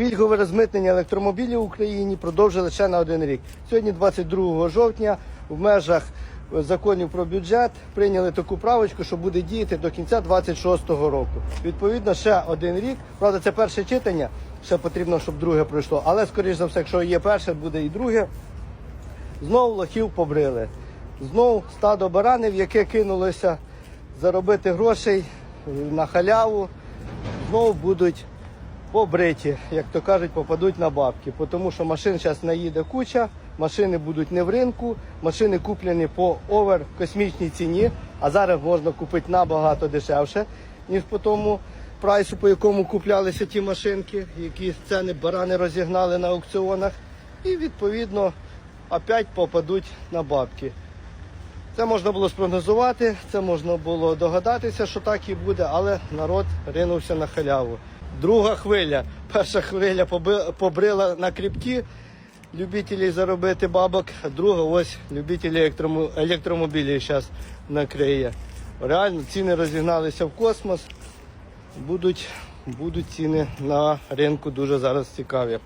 Пільгове розмитнення електромобілів в Україні продовжили ще на один рік. Сьогодні, 22 жовтня, в межах законів про бюджет прийняли таку правочку, що буде діяти до кінця 26-го року. Відповідно, ще один рік. Правда, це перше читання. Ще потрібно, щоб друге пройшло. Але, скоріш за все, якщо є перше, буде і друге. Знов лохів побрили. Знов стадо баранів, яке кинулося заробити грошей на халяву, знов будуть побриті, як то кажуть, попадуть на бабки. Тому що машин зараз наїде куча, машини будуть не в ринку, машини куплені по овер космічній ціні, а зараз можна купити набагато дешевше, ніж по тому прайсу, по якому куплялися ті машинки, які ціни барани розігнали на аукціонах. І відповідно опять попадуть на бабки. Це можна було спрогнозувати, це можна було догадатися, що так і буде, але народ ринувся на халяву. Друга хвиля. Перша хвиля побрила на кріпті любителі заробити бабок, друга ось любителі електромобілів зараз накриє. Реально ціни розігналися в космос. Будуть, будуть ціни на ринку дуже зараз цікаві.